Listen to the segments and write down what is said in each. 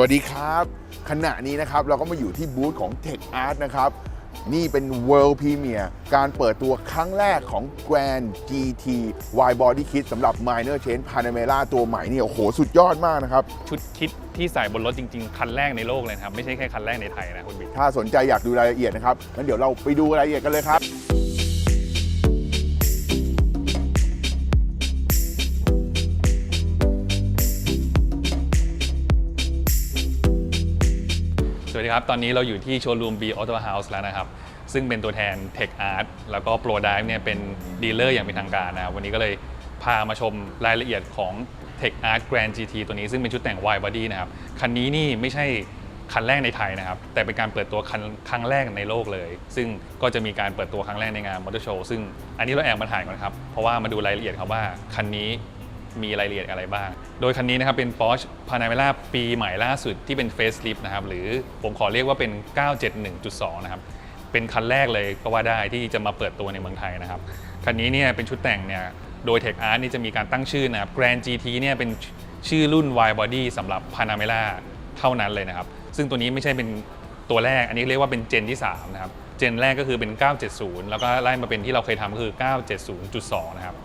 วัสดีครับขณะนี้นะครับเราก็มาอยู่ที่บูธของ Tech Art นะครับนี่เป็น World Premiere การเปิดตัวครั้งแรกของ Grand GT Y Body Kit สำหรับ Minor Change Panamera ตัวใหม่นี่โอ้โห สุดยอดมากนะครับ ชุดคิดที่ใส่บนรถจริง ๆ คันแรกในโลกเลยนะครับ ไม่ใช่แค่คันแรกในไทยนะคุณบิ๊กถ้าสนใจอยากดูรายละเอียดนะครับงั้นเดี๋ยวเราไปดูรายละเอียดกันเลยครับ วัสดีครับ ตอนนี้เราอยู่ที่โชว์รูม B Auto House แล้วนะครับ ซึ่งเป็นตัวแทน Tech Art แล้วก็ Pro Dive เนี่ยเป็นดีลเลอร์อย่างเป็นทางการนะครับ วันนี้ก็เลยพามาชมรายละเอียดของ Tech Art Grand GT ตัวนี้ซึ่งเป็นชุดแต่ง Y Body นะครับ คันนี้นี่ไม่ใช่คันแรกในไทยนะครับ แต่เป็นการเปิดตัวคันครั้งแรกในโลกเลย ซึ่งก็จะมีการเปิดตัวครั้งแรกในงานมอเตอร์โชว์ซึ่งอันนี้เราแอบมาถ่ายก่อนครับ เพราะว่ามาดูรายละเอียดครับว่าคันนี้ มีรายละเอียดอะไรบ้าง โดยคันนี้นะครับเป็น Porsche Panamera ปีใหม่ล่าสุดที่เป็น Facelift นะครับ หรือผมขอเรียกว่าเป็น 971.2 นะครับ เป็นคันแรกเลยก็ว่าได้ที่จะมาเปิดตัวในเมืองไทยนะครับ คันนี้เนี่ยเป็นชุดแต่งเนี่ย โดย Tech Art นี่จะมีการตั้งชื่อนะครับ Grand GT เนี่ยเป็นชื่อรุ่น Y Body สำหรับ Panamera เท่านั้นเลยนะครับ ซึ่งตัวนี้ไม่ใช่เป็นตัวแรก อันนี้เรียกว่าเป็นเจนที่ 3 นะครับ เจนแรกก็คือเป็น 970 แล้วก็ไล่มาเป็นที่เราเคยทำก็คือ 970.2 นะครับ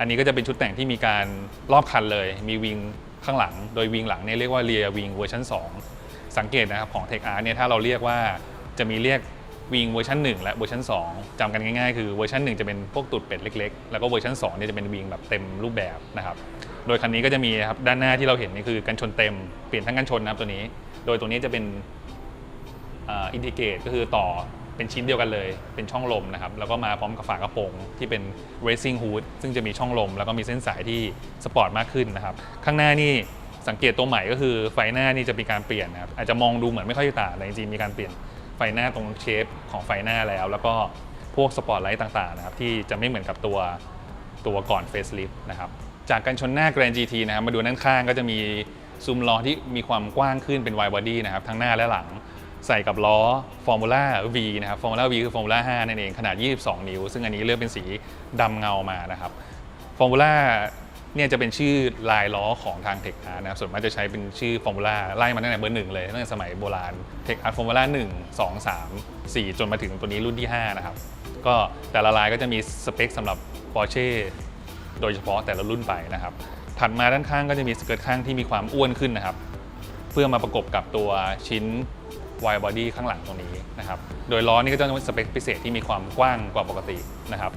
อันนี้ก็จะเป็นชุดแต่งที่มีการรอบคันเลย มีวิงข้างหลัง โดยวิงหลังเนี่ยเรียกว่าเรียวิงเวอร์ชัน2 สังเกตนะครับของ Tech Art เนี่ยถ้าเราเรียกว่าจะมีเรียกวิงเวอร์ชัน1 และเวอร์ชัน2จำกันง่ายๆ คือเวอร์ชัน1 จะเป็นพวกตูดเป็ดเล็กๆ แล้วก็เวอร์ชัน2เนี่ยจะเป็นวิงแบบเต็มรูปแบบนะครับ โดยคันนี้ก็จะมีครับด้านหน้าที่เราเห็นนี่คือกันชนเต็มเปลี่ยนทั้งกันชนนะครับตัวนี้ โดยตัวนี้จะเป็นอินทิเกรตก็คือต่อ เป็นชิ้นเดียวกันเลย เป็นช่องลมนะครับ แล้วก็มาพร้อมกับฝากระโปรงที่เป็น racing hood ซึ่งจะมีช่องลม แล้วก็มีเส้นสายที่สปอร์ตมากขึ้นนะครับ ข้างหน้านี่สังเกตตัวใหม่ก็คือไฟหน้านี่จะมีการเปลี่ยนนะครับ อาจจะมองดูเหมือนไม่ค่อยต่างแต่จริงๆมีการเปลี่ยนไฟหน้าตรงเชฟของไฟหน้าแล้ว แล้วก็พวกสปอร์ตไลท์ต่างๆนะครับที่จะไม่เหมือนกับตัวตัวก่อน facelift นะครับจากการชนหน้า Grand GT นะครับมาดูด้านข้างก็จะมีซุ้มล้อที่มีความกว้างขึ้นเป็น wide body นะครับทั้งหน้าและหลัง ใส่กับล้อ Formula V นะครับ Formula V คือ Formula 5 นั่นเองขนาด 22 นิ้ว ซึ่งอันนี้เลือกเป็นสีดำเงามานะครับ Formula เนี่ยจะเป็นชื่อลายล้อของทาง Tech Art นะครับส่วนมากจะใช้เป็นชื่อ Formula ไล่มาตั้งแต่เบอร์หนึ่งเลยตั้งแต่สมัยโบราณ Tech Art Formula 1 2 3 4จนมาถึงตัวนี้รุ่นที่ 5 นะครับ ก็แต่ละลายก็จะมีสเปคสำหรับ Porsche โดยเฉพาะแต่ละรุ่นไปนะครับ ถัดมาด้านข้างก็จะมีสเกิร์ตข้างที่มีความอ้วนขึ้นนะครับ เพื่อมาประกบกับตัวชิ้น wide body ข้างหลังตรงนี้นะครับ โดยล้อนี่ก็จะเป็นสเปคพิเศษที่มีความกว้างกว่าปกตินะครับ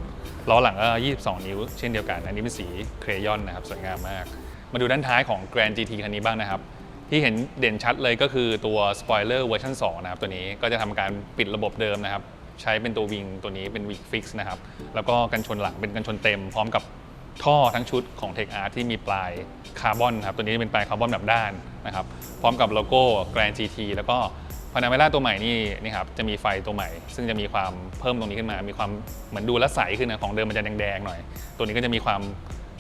ล้อหลังก็ 22 นิ้วเช่นเดียวกัน อันนี้เป็นสีเครยอนนะครับสวยงามมาก มาดูด้านท้ายของ Grand GT คันนี้บ้างนะครับ ที่เห็นเด่นชัดเลยก็คือตัว spoiler เวอร์ชัน2นะครับตัวนี้ก็จะทำการปิดระบบเดิมนะครับ ใช้เป็นตัววิงตัวนี้เป็นวิงฟิกซ์นะครับ แล้วก็กันชนหลังเป็นกันชนเต็มพร้อมกับท่อทั้งชุดของ Tech Art ที่มีปลายคาร์บอนครับตัวนี้เป็นปลายคาร์บอนแบบด้านนะครับ พร้อมกับโลโก้ Grand GT แล้วก็ พานาเมล่าตัวใหม่นี่นี่ครับจะมีไฟตัวใหม่ ซึ่งจะมีความเพิ่มตรงนี้ขึ้นมา มีความเหมือนดูแลวใสขึ้นนะของเดิมมันจะแดงๆหน่อย ตัวนี้ก็จะมีความ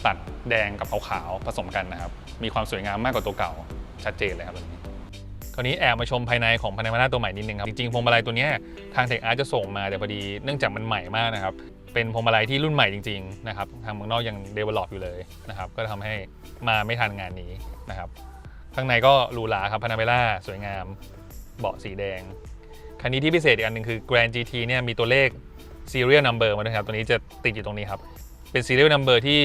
ตัดแดงกับขาวๆผสมกันนะครับ มีความสวยงามมากกว่าตัวเก่าชัดเจนเลยครับตัวนี้คราวนี้แอบมาชมภายในของพานามาร่าตัวใหม่นิดนึงครับ จริงๆพวงมาลัยตัวนี้ทางเทคอาร์จะส่งมาแต่พอดีเนื่องจากมันใหม่มากนะครับเป็นพวงมาลัยที่รุ่นใหม่จริงๆนะครับทางเมืองนอกยังเดเวลลอปอยู่เลยนะครับก็ทำให้มาไม่ทันงานนี้นะครับข้างในก็หรูหราครับพานาเมล่าสวยงาม เบาะสีแดง คันนี้ที่พิเศษอีกอันหนึ่งคือ Grand GT เนี่ยมีตัวเลข serial number มาด้วยครับ ตัวนี้จะติดอยู่ตรงนี้ครับ เป็น serial number ที่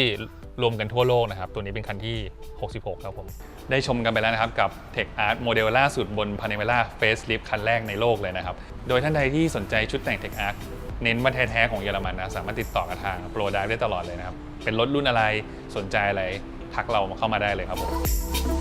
รวมกันทั่วโลกนะครับ ตัวนี้เป็นคันที่ 66 ครับผม ได้ชมกันไปแล้วนะครับ กับ Tech Art โมเดลล่าสุดบน Panamera Facelift คันแรกในโลกเลยนะครับ โดยท่านใดที่สนใจชุดแต่ง Tech Art เน้นมาแท้ๆของเยอรมันนะสามารถติดต่อกับทาง Pro Dive ได้ตลอดเลยนะครับ เป็นรถรุ่นอะไรสนใจอะไรทักเราเข้ามาได้เลยครับผม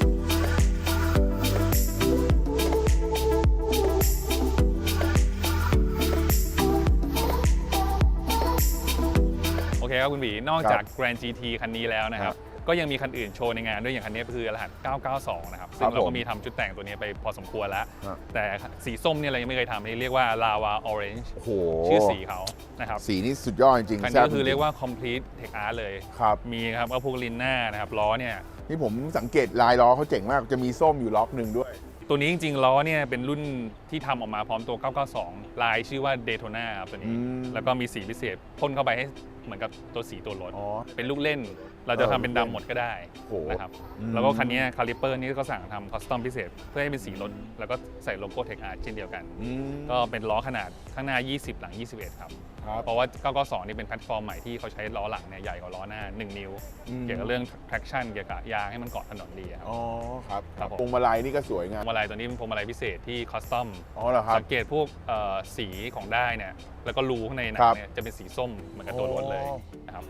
คครับคุณบีนอกจาก Grand GT คันนี้แล้วนะครับ ก็ยังมีคันอื่นโชว์ในงานด้วยอย่างคันนี้คือรหัส 992 นะครับ ซึ่งเราผก็มมีทำชุดแต่งตัวนี้ไปพอสมควรแล้วครับแต่สีส้มเนี่ยเรายังไม่เคยทำนี่เรียกว่า Lava Orange โอ้โหชื่อสีเขานะครับสีนี่สุดยอดจริงๆคันแซ่นี้บก็คือจงๆเรียกว่า complete tech art เลยครับมีครับเอาพวกลินหน้านะครับล้อเนี่ยนี่ผมสังเกตลายล้อเขาเจ๋งมากจะมีส้มอยู่ล็อกหนึ่งด้วยตัวนี้จริงๆล้อเนี่ยเป็นรุ่นที่ทำออกมาพร้อมตัว 992 ลายชื่อว่า Daytona ครับตัวนี้อืมแล้วก็มีสีพิเศษพ่นเข้าไปให้ เหมือนกับตัวสีตัวรถ อ๋อ เป็นลูกเล่น เราจะเออทำเป็นดำหมดก็ได้โหนะครับ อืม แล้วก็คันนี้คาลิเปอร์นี่ก็สั่งทำคอสตอมพิเศษ เพื่อให้เป็นสีรถ แล้วก็ใส่โลโก้เทคอาร์เช่นเดียวกัน อืมก็เป็นล้อขนาดข้างหน้า 20 หลัง 21 ครับ ครับ เพราะว่า992นี่เป็นแพลตฟอร์มใหม่ที่เขาใช้ล้อหลังเนี่ยใหญ่กว่าล้อหน้า 1 นิ้ว อืม เกี่ยวกับเรื่อง traction เกี่ยวกับยางให้มันเกาะถนนดีครับ อ๋อครับครับผม พวงมาลัยนี่ก็สวยพงามวงมาลัยตัวนี้เป็นพวงมาลัยพิเศษที่คอสตอม อ๋อเหรอครับ สังเกตพวกเอ่อสีของได้ายเนี่ย แล้วก็รูข้างในหนัครังบเนี่ยจะเป็นสีส้มเหมือนกับตัวรถเลยอ๋อนะครับ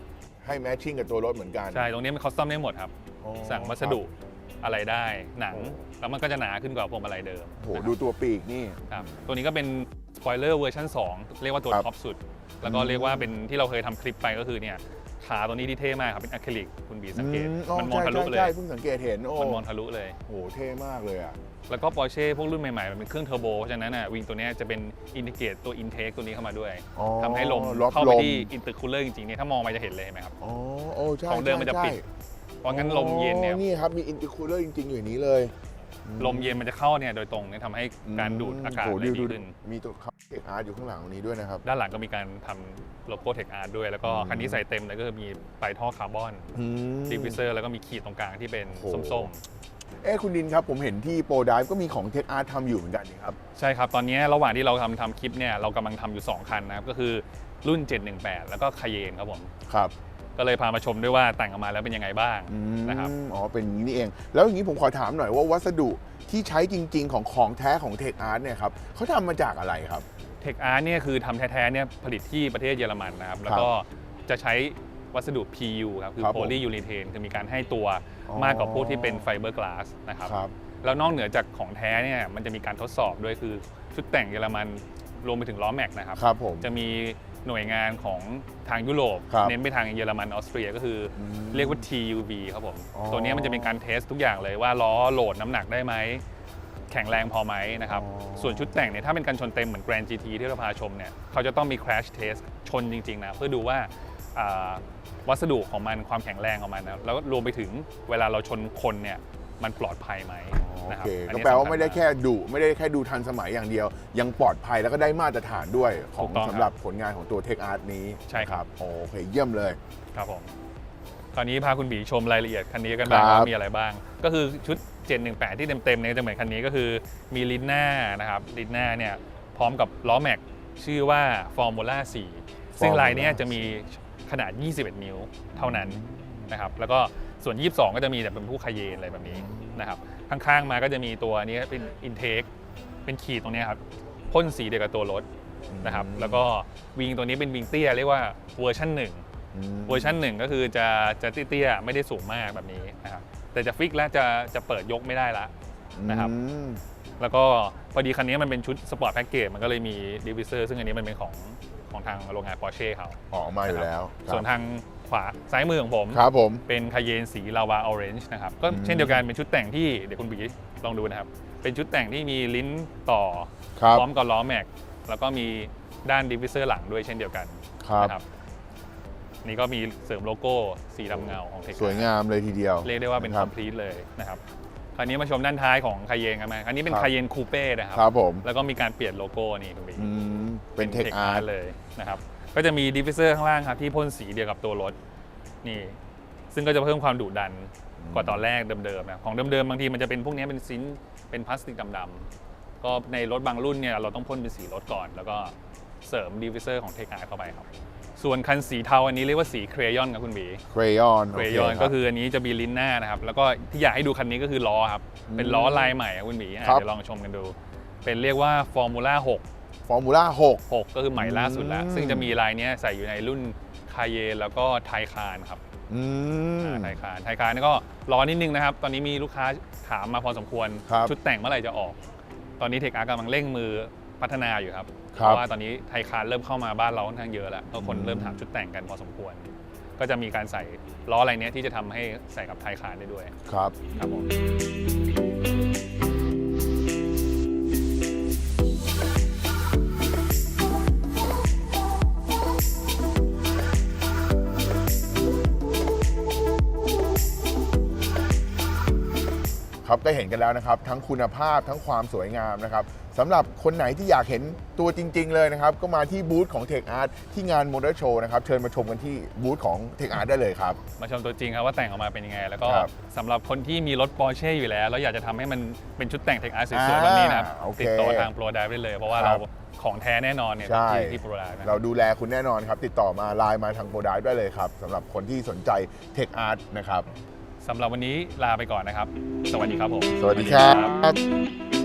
ให้แมทชิ่งกับตัวรถเหมือนกัน ใช่ ตรงนี้มันคอสตอมได้หมดครับอ๋อสั่งวัสดุอะไรได้หนังโอ้แล้วมันก็จะหนาขึ้นกว่าพวงมาลัยเดิมโอ้โหดูตัวปีกนี่ครับตัวนี้ก็เป็นสปอยเลอร์เวอร์ชัน2 เรียกว่าตัวครับท็อปสุด แล้วก็อืมเรียกว่าเป็นที่เราเคยทำคลิปไปก็คือเนี่ย ขาตัวนี้ที่เท่มากครับเป็นอะคริลิกคุณบีสังเกตอือ๋อมันมองใช่ทะลุเลใช่ยใช่เพิ่งสังเกตเห็นโอ้มันมองทะลุเลย โหเท่มากเลยอะ แล้วก็ปอร์เช่พวกรุ่นใหม่ๆ มันเป็นเครื่องเทอร์โบเพราะฉะนั้นอะวิงตัวเนี้ยจะเป็นอินทิเกตตัวอินเทคตัวนี้เข้ามาด้วยอ๋อทำให้ลมล็อกเข้าไปลม ที่อินเตอร์คูลเลอร์จริงๆเนี่ยถ้ามองไปจะเห็นเลยเห็นไหมครับ อ๋อโอ้ใช่ของเดิมมันจะใช่ปิด เพราะงั้นลมเย็นเนี่ย อ๋อนี่ครับมีอินติคูลเลอร์จริง ๆ อยู่ในนี้เลยลมเย็นมันจะเข้าเนี่ยโดยตรงเนี่ยทำให้การดูดอากาศโหได้ดูดีดูขึ้น มีตัวเขา เอกอาร์ตอยู่ข้างหลังตรงนี้ด้วยนะครับ ด้านหลังก็มีการทำโลโก้เทคอาร์ด้วย แล้วก็อืมคันนี้ใส่เต็มเลยก็คือมีปลายท่อคาร์บอนอืมดิฟฟิเซอร์แล้วก็มีขีดตรงกลางที่เป็นโอ้โหส้มเอ้คุณดินครับ ผมเห็นที่โปรดิฟก็มีของเทคอาร์ตทำอยู่เหมือนกันนี่ครับๆใช่ครับ ตอนนี้ระหว่างที่เราทำทำคลิปเนี่ยเรากำลังทำอยู่ 2 คันนะครับ ก็คือรุ่น 718 แล้วก็คาเยนครับผมครับก็เลยพามาชมด้วยว่าแต่งออกมาแล้วเป็นยังไงบ้างอืมนะครับอ๋อเป็นอย่างนี้นี่เอง แล้วอย่างนี้ผมขอถามหน่อยว่าวัสดุที่ใช้จริง ๆ ของของแท้ของเทคอาร์ตเนี่ยครับเขาทำมาจากอะไรครับ เทคอาร์เนี่ยคือทำแท้ๆเนี่ยผลิตที่ประเทศเยอรมันนะครับ แล้วก็จะใช้วัสดุ PU ครับ คือครับโพลียูรีเทนคือมีการให้ตัวอ๋อ มากกว่าพวกที่เป็นไฟเบอร์กลาสนะครับ ครับ แล้วนอกเหนือจากของแท้เนี่ยมันจะมีการทดสอบด้วยคือชุดแต่งเยอรมันรวมไปถึงล้อแม็กนะครับ ครับผม จะมีหน่วยงานของทางยุโรป ครับเน้นไปทางเยอรมันออสเตรียก็คืออมเรียกว่า TUV ครับผม อ๋อ ตัวนี้มันจะเป็นการเทสทุกอย่างเลยว่าล้อโหลดน้ำหนักได้ไหม แข็งแรงพอไหมนะครับอ๋อส่วนชุดแต่งเนี่ยถ้าเป็นการชนเต็มเหมือน Grand GT ที่เราพาชมเนี่ยเขาจะต้องมี crash test ชนจริง ๆ นะ เพื่อดูว่าอ่าวัสดุของมันความแข็งแรงของมันนะแล้วรวมไปถึงเวลาเราชนคนเนี่ยมันปลอดภัยไหมโอนะครับเคอันก็นี้แปลว่าสำญไม่ได้กแค่ดุไม่ได้แค่ดูทันสมัยอย่างเดียว ยังปลอดภัยแล้วก็ได้มาตรฐานด้วยขอถูงกต้องครับสำหรับผลงานของตัวเทคอาร์ตนี้ใช่ครับโอเคเยี่ยมเลยครับผมคราวนี้พาคุณบีชมรายละเอียดคันนี้กันบ้างครับว่ามีอะไรบ้าง ก็คือชุด 718 ที่เต็มๆเนี่ยจะเหมือนคันนี้ก็คือมีลิ้นหน้านะครับลิ้นหน้าเนี่ยพร้อมกับล้อแม็กชื่อว่า Formula 4 ซึ่งลายเนี้ยจะมีขนาด 21 นิ้วเท่านั้นนะครับแล้วก็ส่วน 22 ก็จะมีแต่เป็นผู้คาเยนอะไรแบบนี้นะครับข้างๆมาก็จะมีตัวนี้เป็น intake เป็นขีดตรงเนี้ยครับพ่นสีเดียวกับตัวรถนะครับแล้วก็วิงตัวนี้เป็นวิงเตี้ยเรียกว่าเวอร์ชันหนึ่งอืมเวอร์ชันหนึ่งก็คือจะจะเตี้ยๆไม่ได้สูงมากแบบนี้นะครับ แต่จะฟิกแล้วจะจะเปิดยกไม่ได้ละนะครับอืมแล้วก็พอดีคันนี้มันเป็นชุดสปอร์ตแพ็กเกจมันก็เลยมีดิวิเซอร์ซึ่งอันนี้มันเป็นของของทางโรงงาน Porsche เขาออกมาอยู่แล้วครับส่วนทางขวาซ้ายมือของผมครับผมเป็นคาเยนสีลาวาออเรนจ์นะครับก็อืมเช่นเดียวกันเป็นชุดแต่งที่เดี๋ยวคุณบีลองดูนะครับ เป็นชุดแต่งที่มีลิ้นต่อครับพร้อมกับล้อแม็กแล้วก็มีด้านดิวิเซอร์หลังด้วยเช่นเดียวกันครับนะครับ นี่ก็มีเสริมโลโก้สีดำเงาของเทคสวยงามเลยทีเดียวเรียกได้ว่าเป็นคครัอบ มพลีทเลยนะครับคราวนี้มาชมด้านท้ายของคาเยนกันไหมอันนี้เป็นครับ คาเยนคูเป้นะครับครับผมแล้วก็มีการเปลี่ยนโลโก้นี่คุณบีอืมเป็นเทคอาร์ต เลยนะครับ ก็จะมีดิฟฟิเซอร์ข้างล่างครับที่พ่นสีเดียวกับตัวรถนี่ ซึ่งก็จะเพิ่มความดุดันกว่าตอนแรกเดิมๆนะของเดิมๆบางทีมันจะเป็นพวกนี้เป็นซินเป็นพลาสติกดำๆก็ในรถบางรุ่นเนี่ยเราต้องพ่นเป็นสีรถก่อน แล้วก็เสริมดิฟฟิเซอร์ของเทคอาร์เข้าไปครับ ส่วนคันสีเทาอันนี้เรียกว่าสีเครยอนครับคุณบีเครยอนเครยอนก็คืออันนี้จะมีลิ้นหน้านะครับ แล้วก็ที่อยากให้ดูคันนี้ก็คือล้อครับ เป็นล้อลายใหม่ครับคุณหมีอะครับเดี๋ยวลองชมกันดู เป็นเรียกว่า Formula 6ฟอร์มูล่าหก6ก็คือใหม่ล่าสุดแล้วอืมซึ่งจะมีลายเนี้ยใส่อยู่ในรุ่นคาเยนแล้วก็ไทคานครับอืมอ่าไทคานไทคานนี่ก็รอนิดนึงนะครับ ตอนนี้มีลูกค้าถามมาพอสมควรครับชุดแต่งเมื่อไหร่จะออก ตอนนี้เทคอาร์กำลังเร่งมือพัฒนาอยู่ครับค เพรับราะว่าตอนนี้ไทคานเริ่มเข้ามาบ้านเราค่อนข้างเยอะแล้วก็คนอืมเริ่มถามชุดแต่งกันพอสมควร ก็จะมีการใส่ล้ออะไรเนี้ยที่จะทำให้ใส่กับไทคานได้ด้วยครับครับผม ครับก็เห็นกันแล้วนะครับ ทั้งคุณภาพทั้งความสวยงามนะครับสำหรับคนไหนที่อยากเห็นตัวจริง ๆ เลยนะครับ ก็มาที่บูธของ Tech Art ที่งานมอเตอร์โชว์นะครับ เชิญมาชมกันที่บูธของ Tech Art ได้เลยครับ มาชมตัวจริงครับว่าแต่งออกมาเป็นยังไง แล้วก็ครับสำหรับคนที่มีรถปอร์เช่อยู่แล้ว แล้วอยากจะทำให้มันเป็นชุดแต่งเทคอาร์สอ่าวยๆแบบนี้นะครับโอเคติดต่อทางโปรด i v ได้เลย เพราะว่าครัเราบของแท้แน่นอนเนี่ยใช่ ที่ที่โปรด i v นะคเรารับดูแลคุณแน่นอนครับ ติดต่อมาไลน์มาทางโปรดได้เลยครับสำหรับคนที่สนใจ Tech Art นะครับ สำหรับวันนี้ลาไปก่อนนะครับ สวัสดีครับผม สวัสดีครับ